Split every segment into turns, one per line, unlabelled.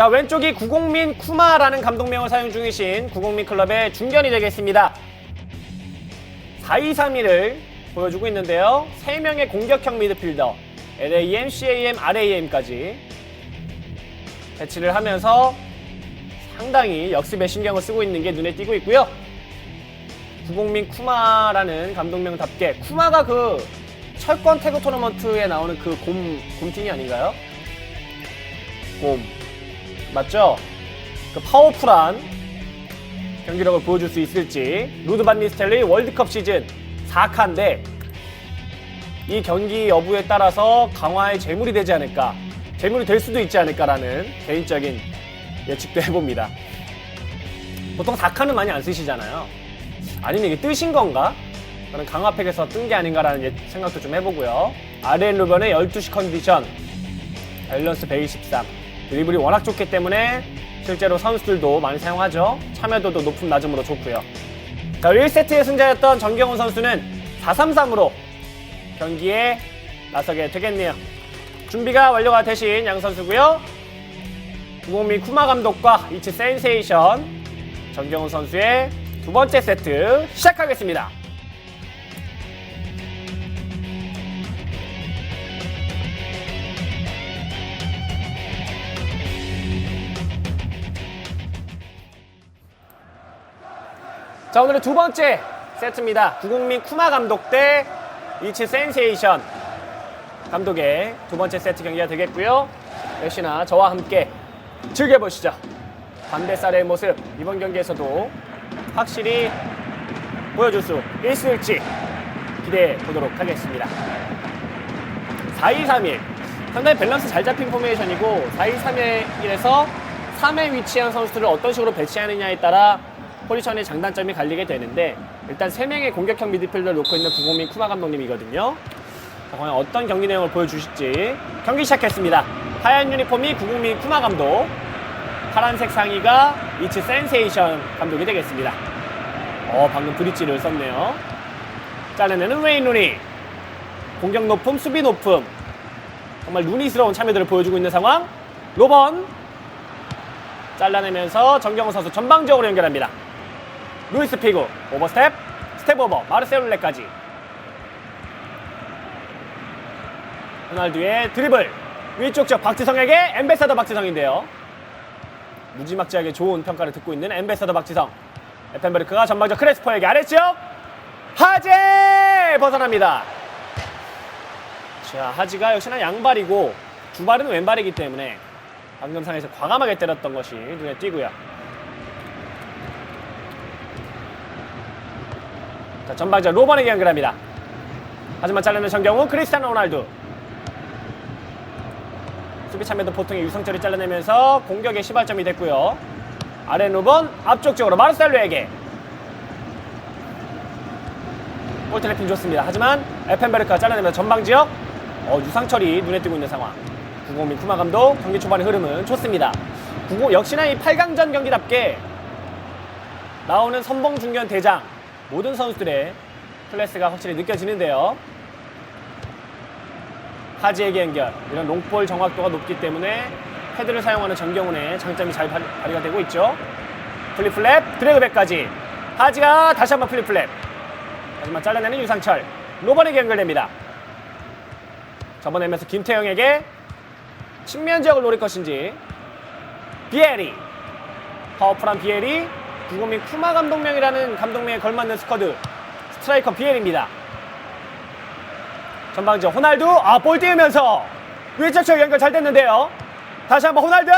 자 왼쪽이 구공민 쿠마라는 감독명을 사용 중이신 구공민 클럽의 중견이 되겠습니다. 4-2-3-1을 보여주고 있는데요. 3명의 공격형 미드필더 LAM, CAM, RAM까지 배치를 하면서 상당히 역습에 신경을 쓰고 있는 게 눈에 띄고 있고요. 구공민 쿠마라는 감독명답게 쿠마가 그 철권 태그 토너먼트에 나오는 그 곰, 곰팅이 아닌가요? 곰. 맞죠? 그 파워풀한 경기력을 보여줄 수 있을지. 루드 반 니스텔리 월드컵 시즌 4카인데 이 경기 여부에 따라서 강화의 재물이 되지 않을까 재물이 될 수도 있지 않을까라는 개인적인 예측도 해봅니다. 보통 4카는 많이 안 쓰시잖아요. 아니면 이게 뜨신 건가? 그런 강화팩에서 뜬 게 아닌가라는 예- 생각도 좀 해보고요. RN 루번의 12시 컨디션. 밸런스 123 드리블이 워낙 좋기 때문에 실제로 선수들도 많이 사용하죠. 참여도도 높은 낮음으로 좋고요. 자, 1세트의 승자였던 정경훈 선수는 4-3-3으로 경기에 나서게 되겠네요. 준비가 완료가 되신 양 선수고요. 구공민 쿠마 감독과 이츠 센세이션 정경훈 선수의 두 번째 세트 시작하겠습니다. 자 오늘의 두 번째 세트입니다. 구국민 쿠마 감독 대 이치 센세이션 감독의 두 번째 세트 경기가 되겠고요. 역시나 저와 함께 즐겨보시죠. 반대살의 모습 이번 경기에서도 확실히 보여줄 수 있을지 기대해 보도록 하겠습니다. 4-2-3-1 상당히 밸런스 잘 잡힌 포메이션이고 4-2-3-1에서 3에 위치한 선수들을 어떤 식으로 배치하느냐에 따라 포지션의 장단점이 갈리게 되는데 일단 3명의 공격형 미드필더를 놓고 있는 구공민 쿠마 감독님이거든요. 자, 과연 어떤 경기 내용을 보여주실지 경기 시작했습니다. 하얀 유니폼이 구공민 쿠마 감독 파란색 상의가 이츠 센세이션 감독이 되겠습니다. 어 방금 브릿지를 썼네요. 잘라내는 웨인 루니 공격 높음, 수비 높음. 정말 루니스러운 참여들을 보여주고 있는 상황. 로번 잘라내면서 정경호 선수 전방적으로 연결합니다. 루이스 피구 오버스텝, 스텝 오버, 마르셀룰레까지. 호날두의 드리블 위쪽 쪽 박지성에게 엠베사더 박지성인데요. 무지막지하게 좋은 평가를 듣고 있는 엠베사더 박지성. 에펜베르크가 전방적 크레스포에게 아래 지역 하제 벗어납니다. 자, 하지가 역시나 양발이고 주발은 왼발이기 때문에 방금 상에서 과감하게 때렸던 것이 눈에 띄고요. 자, 전방자 로번에게 연결합니다. 하지만 잘라낸 정경우 크리스티아노 호날두. 수비 참여도 보통의 유성철이 잘라내면서 공격의 시발점이 됐고요. 아래 로번 앞쪽 쪽으로 마르셀로에게 볼 트래핑 좋습니다. 하지만 에펜베르크가 잘라내면서 전방 지역 어, 유상철이 눈에 띄고 있는 상황. 구공민 쿠마 감독 경기 초반의 흐름은 좋습니다. 구공 역시나 이 8강전 경기답게 나오는 선봉 중견 대장 모든 선수들의 클래스가 확실히 느껴지는데요. 하지에게 연결. 이런 롱볼 정확도가 높기 때문에 패드를 사용하는 정경훈의 장점이 잘 발- 발휘가 되고 있죠. 플립플랩 드래그백까지. 하지가 다시 한번 플립플랩. 하지만 잘라내는 유상철. 로번에게 연결됩니다. 접어내면서 김태형에게 측면 지역을 노릴 것인지. 비에리. 파워풀한 비에리 구공민 쿠마 감독명이라는 감독명에 걸맞는 스쿼드 스트라이커 비에리입니다. 전방지 호날두 아볼 띄우면서 위쪽 쪽 연결 잘 됐는데요. 다시 한번 호날두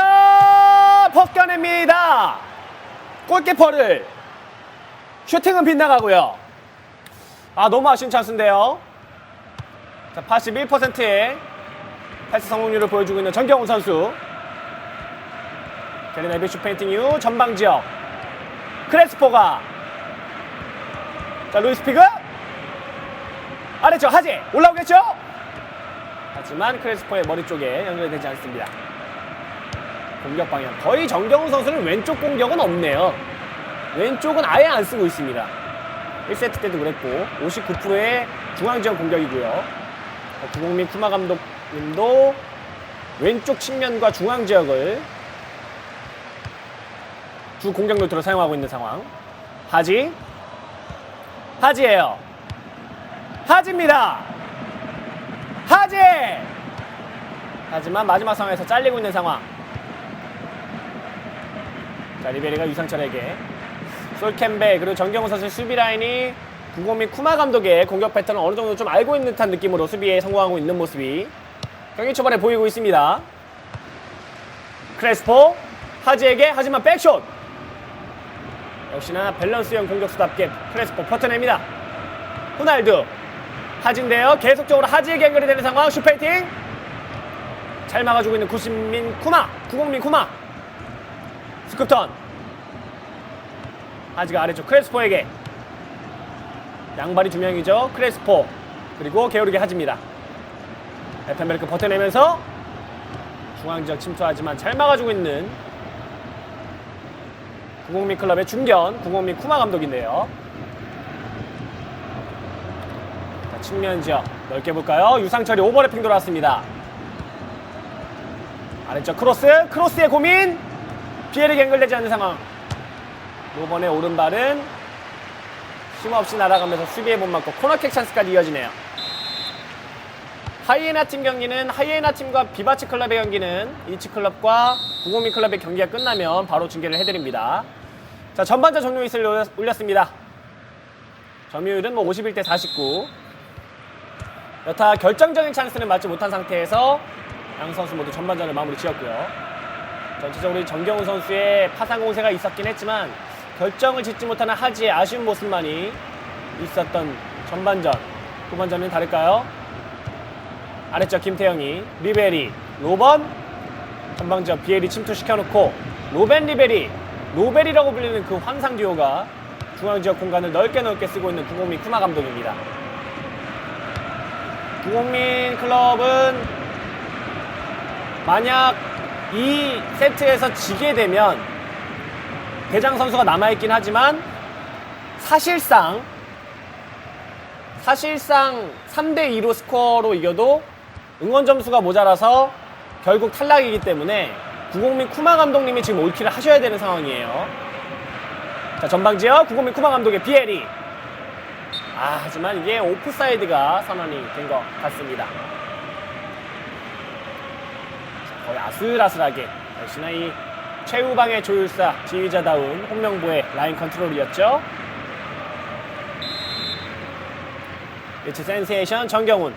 벗겨냅니다. 골키퍼를 슈팅은 빗나가고요. 아 너무 아쉬운 찬스인데요. 자 81%의 패스 성공률을 보여주고 있는 정경훈 선수. 게리 네비슈 페인팅 이후 전방 지역 크레스포가 자 루이스 피그 아래쪽 하지 올라오겠죠? 하지만 크레스포의 머리 쪽에 연결되지 않습니다. 공격 방향 거의 정경훈 선수는 왼쪽 공격은 없네요. 왼쪽은 아예 안 쓰고 있습니다. 1세트 때도 그랬고 59%의 중앙 지역 공격이고요. 구공민 쿠마 감독님도 왼쪽 측면과 중앙 지역을 주 공격 노트로 사용하고 있는 상황. 하지. 하지예요. 하지입니다. 하지! 하지만 마지막 상황에서 잘리고 있는 상황. 자, 리베리가 유상철에게 솔캠베 그리고 정경호 선수 수비 라인이 구공민 쿠마 감독의 공격 패턴을 어느 정도 좀 알고 있는 듯한 느낌으로 수비에 성공하고 있는 모습이 경기 초반에 보이고 있습니다. 크레스포 하지에게 하지만 백shot 역시나 밸런스형 공격수답게 크레스포 퍼트냅니다. 호날두 하지인데요. 계속적으로 하지에게 연결이 되는 상황 슈페이팅 잘 막아주고 있는 구신민 쿠마 구공민 쿠마 스쿠턴 하지가 아래쪽 크레스포에게 양발이 두 명이죠. 크레스포 그리고 게오르기 하지입니다. 에펜베르크 버텨내면서 중앙지역 침투하지만 잘 막아주고 있는 구공민 클럽의 중견 구공민 쿠마 감독인데요. 자, 측면 지역 넓게 볼까요? 유상철이 오버래핑 돌아왔습니다. 아래쪽 크로스 크로스의 고민 피해를 연결되지 않는 상황. 이번에 오른발은 힘없이 날아가면서 수비에 못 맞고 코너킥 찬스까지 이어지네요. 하이에나 팀 경기는 하이에나 팀과 비바치 클럽의 경기는 이치 클럽과 구공민 클럽의 경기가 끝나면 바로 중계를 해드립니다. 자 전반전 점유율을 올렸- 올렸습니다. 점유율은 뭐 51대 49. 여타 결정적인 찬스는 맞지 못한 상태에서 양 선수 모두 전반전을 마무리 지었고요. 전체적으로 이 정경훈 선수의 파상 공세가 있었긴 했지만 결정을 짓지 못하는 하지의 아쉬운 모습만이 있었던 전반전. 후반전은 다를까요? 아래쪽 김태형이 리베리 로번 전방지역 비엘이 침투시켜놓고 로벤 리베리 로벨이라고 불리는 그 환상 듀오가 중앙 지역 공간을 넓게 넓게 쓰고 있는 구공민 쿠마 감독입니다. 구공민 클럽은 만약 이 세트에서 지게 되면 대장 선수가 남아있긴 하지만 사실상 사실상 3대 2로 스코어로 이겨도 응원 점수가 모자라서 결국 탈락이기 때문에 구공민 쿠마 감독님이 지금 올킬을 하셔야 되는 상황이에요. 자 전방지역 구공민 쿠마 감독의 비에리. 아 하지만 이게 오프사이드가 선언이 된 것 같습니다. 거의 아슬아슬하게 역시나 이 최후방의 조율사 지휘자다운 홍명보의 라인 컨트롤이었죠. 이츠 센세이션 정경훈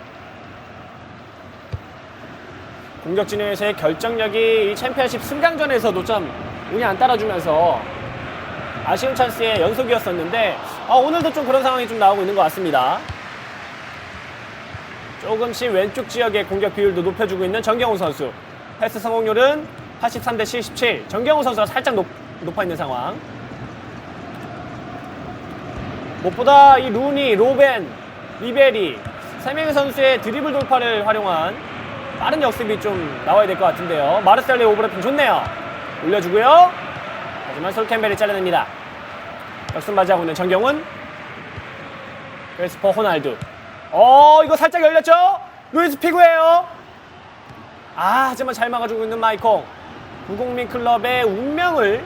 공격 진영에서의 결정력이 이 챔피언십 승강전에서도 좀 운이 안 따라주면서 아쉬운 찬스의 연속이었었는데 아, 오늘도 좀 그런 상황이 좀 나오고 있는 것 같습니다. 조금씩 왼쪽 지역의 공격 비율도 높여주고 있는 정경훈 선수. 패스 성공률은 83대 77. 정경훈 선수가 살짝 높, 높아 있는 상황. 무엇보다 이 루니, 로벤, 리베리 세 명의 선수의 드리블 돌파를 활용한 빠른 역습이 좀 나와야 될 것 같은데요. 마르셀의 오버래핑 좋네요. 올려주고요. 하지만 솔 캠벨이 잘라냅니다. 역습 맞이하고 있는 정경훈. 크리스퍼 호날두. 어, 이거 살짝 열렸죠? 루이스 피구예요. 아, 하지만 잘 막아주고 있는 마이콩. 구공민 클럽의 운명을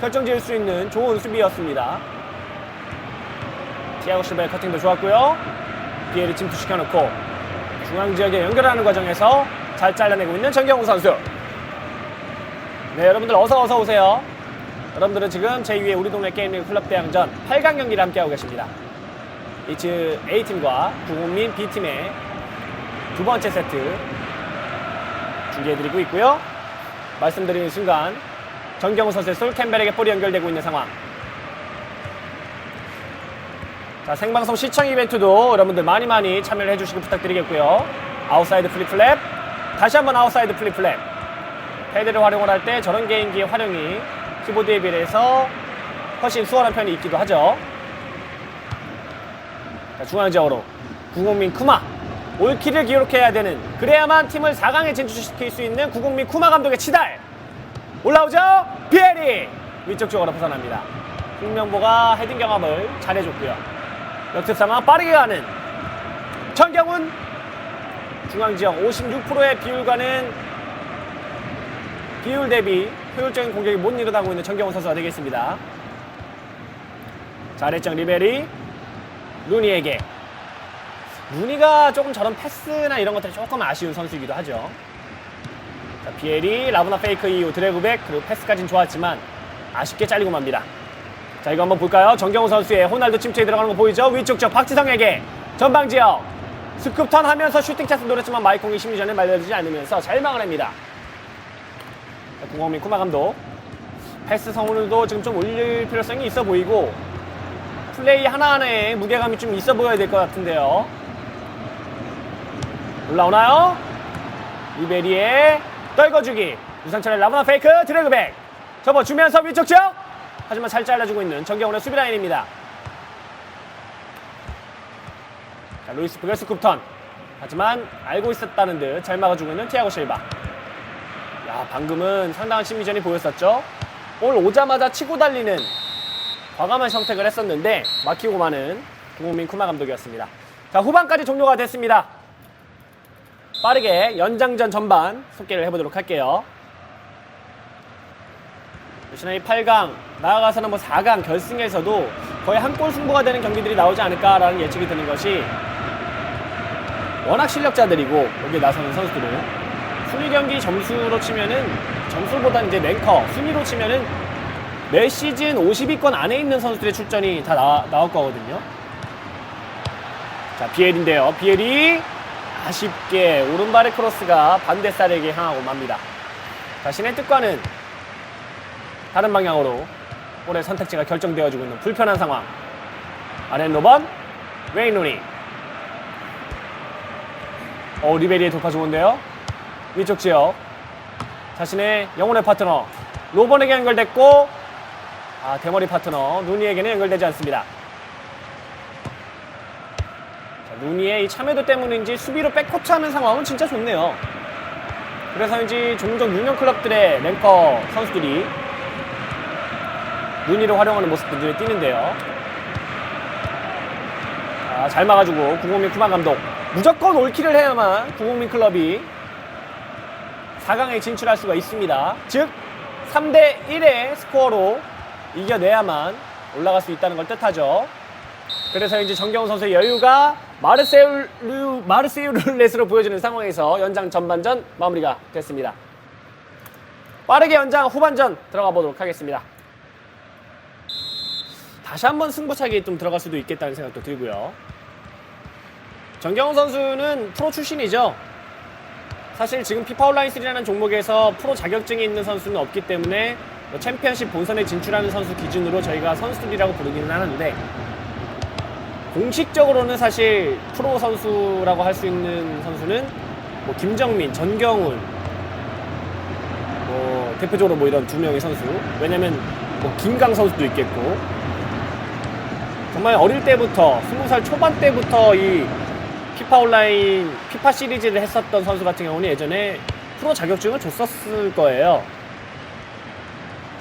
결정 지을 수 있는 좋은 수비였습니다. 티아고 실바의 커팅도 좋았고요. 비에리 침투시켜놓고 중앙 지역에 연결하는 과정에서 잘 잘라내고 있는 정경훈 선수. 네, 여러분들 어서 어서 오세요. 여러분들은 지금 제2의 우리 동네 게임링 클럽 대항전 8강 경기를 함께하고 계십니다. 이츠 A팀과 구국민 B팀의 두 번째 세트 중계해드리고 있고요. 말씀드리는 순간 정경훈 선수의 솔 캠벨에게 볼이 연결되고 있는 상황. 자, 생방송 시청 이벤트도 여러분들 많이 많이 참여를 해주시기 부탁드리겠고요. 아웃사이드 플립플랩. 다시 한번 아웃사이드 플립플랩. 패드를 활용을 할 때 저런 개인기의 활용이 키보드에 비해서 훨씬 수월한 편이 있기도 하죠. 자, 중앙 지역으로 구공민 쿠마. 올킬을 기록해야 되는 그래야만 팀을 4강에 진출시킬 수 있는 구공민 쿠마 감독의 치달. 올라오죠? 비에리 위쪽 쪽으로 벗어납니다. 홍명보가 헤딩 경험을 잘해줬고요. 역습 상황 빠르게 가는 정경훈 중앙지역 56%의 비율과는 비율 대비 효율적인 공격이 못 일어나고 있는 정경훈 선수가 되겠습니다. 자, 아래쪽 리베리 루니에게 루니가 조금 저런 패스나 이런 것들이 조금 아쉬운 선수이기도 하죠. 자, 비엘이 라브나 페이크 이후 드래그백 그리고 패스까지는 좋았지만 아쉽게 잘리고 맙니다. 자 이거 한번 볼까요? 정경호 선수의 호날두 침체에 들어가는 거 보이죠? 위쪽 적 박지성에게 전방 지역 스쿱턴 하면서 슈팅 찬스 노렸지만 마이콩이 심리전에 말려주지 않으면서 잘 막아냅니다. 자, 구공민 쿠마 감독 패스 성운도 지금 좀 올릴 필요성이 있어 보이고 플레이 하나하나에 무게감이 좀 있어 보여야 될 것 같은데요. 올라오나요? 리베리의 떨궈주기 유상철의 라브나 페이크 드래그백 접어주면서 위쪽 지역 하지만 잘 잘라주고 있는 정경훈의 수비 라인입니다. 자 루이스 브레스 쿱턴. 하지만 알고 있었다는 듯 잘 막아주고 있는 티아고 실바. 야 방금은 상당한 심리전이 보였었죠? 볼 오자마자 치고 달리는 과감한 선택을 했었는데 막히고 마는 구국민 쿠마 감독이었습니다. 자 후반까지 종료가 됐습니다. 빠르게 연장전 전반 소개를 해보도록 할게요. 역시나 이 8강 나아가서는 뭐 4강 결승에서도 거의 한 골 승부가 되는 경기들이 나오지 않을까라는 예측이 드는 것이 워낙 실력자들이고 여기에 나서는 선수들은 순위 경기 점수로 치면은 점수보다는 이제 랭커 순위로 치면은 매 시즌 50위권 안에 있는 선수들의 출전이 다 나, 나올 거거든요. 자 비엘인데요. 비엘이 아쉽게 오른발의 크로스가 반대살에게 향하고 맙니다. 자신의 뜻과는 다른 방향으로 올해 선택지가 결정되어지고 있는 불편한 상황. 아렌 로번, 웨인 루니. 어, 리베리의 돌파 좋은데요? 위쪽 지역. 자신의 영혼의 파트너, 로번에게 연결됐고, 아, 대머리 파트너, 누니에게는 연결되지 않습니다. 자, 루니의 이 참여도 때문인지 수비로 백코트하는 상황은 진짜 좋네요. 그래서인지 종종 유명 클럽들의 랭커 선수들이 루니를 활용하는 모습도 눈에 띄는데요. 자, 잘 막아주고 구공민 쿠만 감독 무조건 올킬을 해야만 구공민 클럽이 4강에 진출할 수가 있습니다. 즉 3대 1의 스코어로 이겨내야만 올라갈 수 있다는 걸 뜻하죠. 그래서 이제 정경훈 선수의 여유가 마르세유 마르세유 룰렛으로 보여지는 상황에서 연장 전반전 마무리가 됐습니다. 빠르게 연장 후반전 들어가 보도록 하겠습니다. 다시 한번 승부차기 좀 들어갈 수도 있겠다는 생각도 들고요. 정경훈 선수는 프로 출신이죠. 사실 지금 피파 온라인 3라는 종목에서 프로 자격증이 있는 선수는 없기 때문에 뭐 챔피언십 본선에 진출하는 선수 기준으로 저희가 선수들이라고 부르기는 하는데 공식적으로는 사실 프로 선수라고 할 수 있는 선수는 뭐 김정민, 전경훈, 뭐 대표적으로 뭐 이런 두 명의 선수. 왜냐면 뭐 김강 선수도 있겠고 정말 어릴 때부터 스무 살 초반 때부터 이 피파 온라인 피파 시리즈를 했었던 선수 같은 경우는 예전에 프로 자격증을 줬었을 거예요.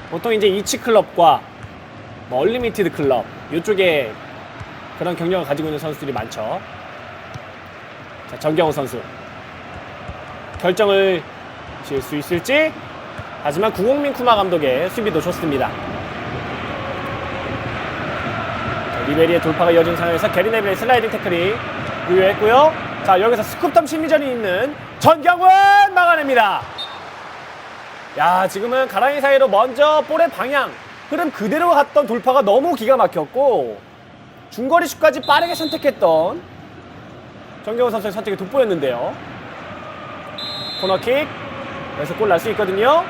보통 이제 이치 클럽과 뭐 얼리미티드 클럽 이쪽에 그런 경력을 가지고 있는 선수들이 많죠. 자, 정경호 선수. 결정을 지을 수 있을지. 하지만 구공민 쿠마 감독의 수비도 좋습니다. 자, 리베리의 돌파가 이어진 상황에서 게리 네빌의 슬라이딩 태클이 부여했고요. 자, 여기서 스쿱덤 심리전이 있는 전경훈 막아냅니다. 야, 지금은 가랑이 사이로 먼저 볼의 방향, 흐름 그대로 갔던 돌파가 너무 기가 막혔고, 중거리 슛까지 빠르게 선택했던 정경훈 선수의 선택이 돋보였는데요. 코너킥. 여기서 골 날 수 있거든요.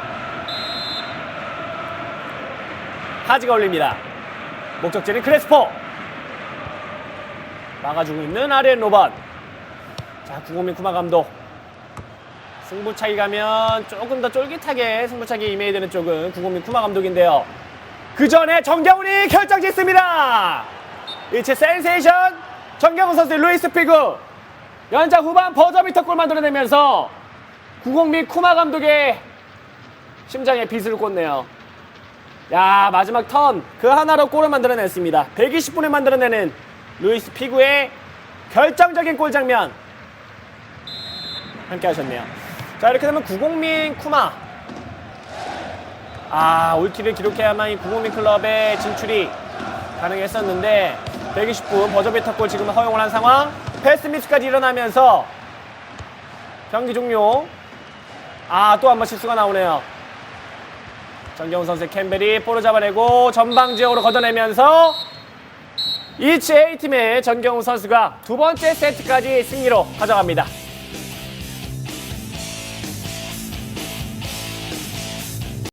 하지가 올립니다. 목적지는 크레스포. 막아주고 있는 아리엔 로반. 자, 구공민 쿠마 감독. 승부차기 가면 조금 더 쫄깃하게 승부차기 임해야 되는 쪽은 구공민 쿠마 감독인데요. 그 전에 정경훈이 결정 짓습니다. 이체 센세이션 정경훈 선수의 루이스 피그 연장 후반 버저비터 골 만들어내면서 구공민 쿠마 감독의 심장에 빗을 꽂네요. 야 마지막 턴 그 하나로 골을 만들어냈습니다. 120분에 만들어내는 루이스 피구의 결정적인 골 장면 함께 하셨네요. 자 이렇게 되면 구공민 쿠마 아, 울티를 기록해야만 이 구모민 클럽의 진출이 가능했었는데 120분 버저비터골 지금 허용을 한 상황. 패스 미스까지 일어나면서 경기 종료. 아, 또 한 번 실수가 나오네요. 정경훈 선수의 캠벨이 볼을 잡아내고 전방 지역으로 걷어내면서 이치 A팀의 전경훈 선수가 두 번째 세트까지 승리로 가져갑니다.